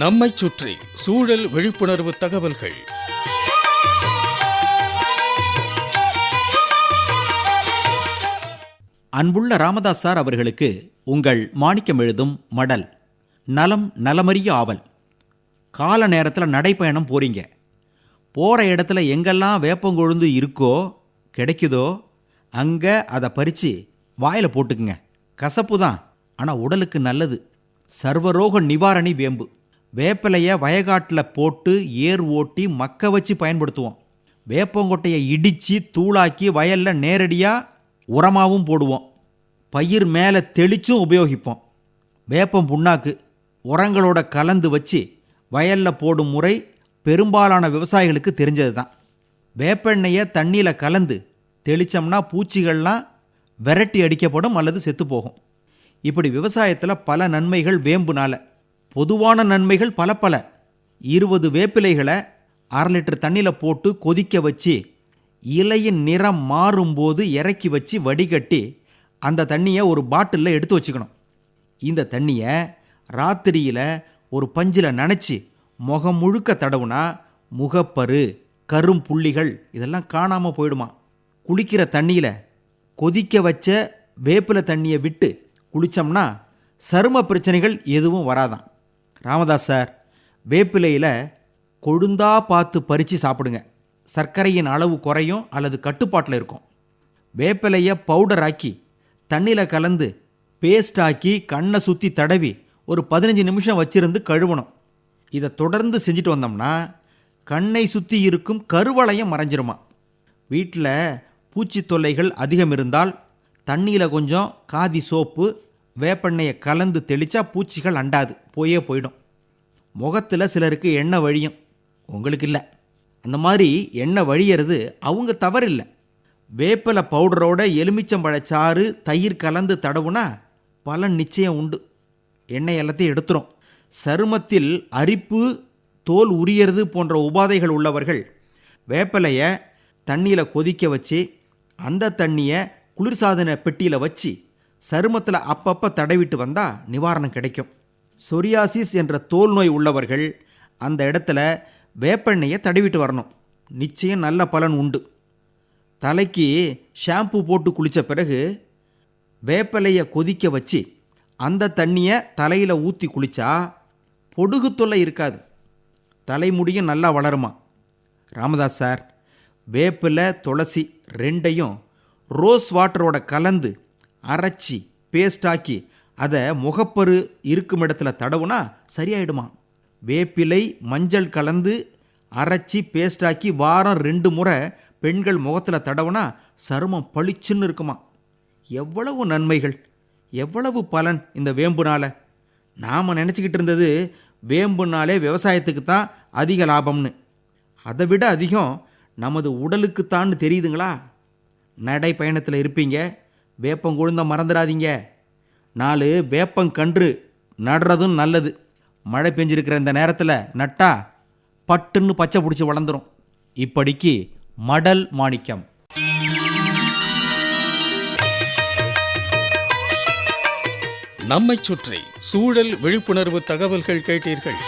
நம்மைச் சுற்றி சூழல் விழிப்புணர்வு தகவல்கள். அன்புள்ள ராமதாஸ் சார் அவர்களுக்கு உங்கள் மாணிக்கம் எழுதும் மடல் நலம் நலமறிய ஆவல். கால நேரத்தில் நடைப்பயணம் போறீங்க. போகிற இடத்துல எங்கெல்லாம் வேப்பங்கொழுந்து இருக்கோ கிடைக்குதோ அங்கே அதை பறித்து வாயில் போட்டுக்குங்க. கசப்பு தான் ஆனால் உடலுக்கு நல்லது. சர்வரோக நிவாரணி வேம்பு. வேப்பிலையை வயகாட்டில் போட்டு ஏர் ஓட்டி மக்க வச்சு பயன்படுத்துவோம். வேப்பங்கொட்டையை இடித்து தூளாக்கி வயலில் நேரடியாக உரமாகவும் போடுவோம். பயிர் மேலே தெளிச்சும் உபயோகிப்போம். வேப்பம் புண்ணாக்கு உரங்களோட கலந்து வச்சு வயலில் போடும் முறை பெரும்பாலான விவசாயிகளுக்கு தெரிஞ்சது தான் வேப்பெண்ணெயை தண்ணியில் கலந்து தெளித்தோம்னா பூச்சிகள்லாம் விரட்டி அடிக்கப்படும் அல்லது செத்து போகும். இப்படி விவசாயத்தில் பல நன்மைகள் வேம்புனால. பொதுவான நன்மைகள் பல பல. இருபது வேப்பிலைகளை அரை லிட்டர் தண்ணியில் போட்டு கொதிக்க வச்சு இலையின் நிறம் மாறும்போது இறக்கி வச்சு வடிகட்டி அந்த தண்ணியை ஒரு பாட்டிலில் எடுத்து வச்சுக்கணும். இந்த தண்ணியை ராத்திரியில் ஒரு பஞ்சில் நனைச்சி முகம் முழுக்க தடவுனா முகப்பரு கரும் புள்ளிகள் இதெல்லாம் காணாமல் போயிடுமா? குளிக்கிற தண்ணியில் கொதிக்க வச்ச வேப்பிலை தண்ணியை விட்டு குளித்தோம்னா சரும பிரச்சனைகள் எதுவும் வராதாம். ராமதாஸ் சார் வேப்பிலையில் கொழுந்தா பார்த்து பறித்து சாப்பிடுங்க. சர்க்கரையின் அளவு குறையும் அல்லது கட்டுப்பாட்டில் இருக்கும். வேப்பிலையை பவுடர் ஆக்கி தண்ணியில் கலந்து பேஸ்ட் ஆக்கி கண்ணை சுற்றி தடவி ஒரு பதினஞ்சு நிமிஷம் வச்சிருந்து கழுவணும். இதை தொடர்ந்து செஞ்சுட்டு வந்தோம்னா கண்ணை சுற்றி இருக்கும் கருவளையம் மறைஞ்சிருமா? வீட்டில் பூச்சி தொல்லைகள் அதிகம் இருந்தால் தண்ணியில் கொஞ்சம் காதி சோப்பு வேப்பெண்ணெயை கலந்து தெளித்தா பூச்சிகள் அண்டாது போயே போயிடும். முகத்தில் சிலருக்கு எண்ணெய் வழியும். உங்களுக்கு இல்லை. அந்த மாதிரி எண்ணெய் வழியறது அவங்க தவறில்லை. வேப்பிலை பவுடரோட எலுமிச்சம்பழச்சாறு தயிர் கலந்து தடவுனா பலன் நிச்சயம் உண்டு. எண்ணெய் எல்லாத்தையும் எடுத்துரும். சருமத்தில் அரிப்பு தோல் உரியறது போன்ற உபாதைகள் உள்ளவர்கள் வேப்பிலையை தண்ணியில் கொதிக்க வச்சு அந்த தண்ணியை குளிர்சாதன பெட்டியில் வச்சு சருமத்தில் அப்பப்போ தடவிட்டு வந்தால் நிவாரணம் கிடைக்கும். சொரியாசிஸ் என்ற தோல் நோய் உள்ளவர்கள் அந்த இடத்துல வேப்பெண்ணெயை தடவிட்டு வரணும். நிச்சயம் நல்ல பலன் உண்டு. தலைக்கு ஷாம்பு போட்டு குளித்த பிறகு வேப்பிலையை கொதிக்க வச்சு அந்த தண்ணியை தலையில் ஊற்றி குளித்தா பொடுகு தொல்லை இருக்காது. தலைமுடியும் நல்லா வளருமா? ராமதாஸ் சார் வேப்பில் துளசி ரெண்டையும் ரோஸ் வாட்டரோட கலந்து அரைச்சி பேஸ்டாக்கி அதை முகப்பரு இருக்கும் இடத்துல தடவுனா சரியாயிடுமா? வேப்பிலை மஞ்சள் கலந்து அரைச்சி பேஸ்டாக்கி வாரம் ரெண்டு முறை பெண்கள் முகத்தில் தடவுனா சருமம் பளிச்சுன்னு இருக்குமா? எவ்வளவு நன்மைகள் எவ்வளவு பலன் இந்த வேம்புனால் நாம் நினச்சிக்கிட்டு இருந்தது வேம்புனாலே விவசாயத்துக்கு தான் அதிக லாபம்னு. அதை விட அதிகம் நமது உடலுக்குத்தான்னு தெரியுதுங்களா? நடை பயணத்தில் இருப்பீங்க வேப்பங்குழுந்த மறந்துடாதீங்க. நாலு வேப்பங்கன்று நடுறதும் நல்லது. மழை பெஞ்சிருக்கிற இந்த நேரத்தில் நட்டா பட்டுன்னு பச்சை பிடிச்சி வளர்ந்துரும். இப்படிக்கு மடல் மாணிக்கம். நம்மை சுற்றி சூழல் விழிப்புணர்வு தகவல்கள் கேட்டீர்கள்.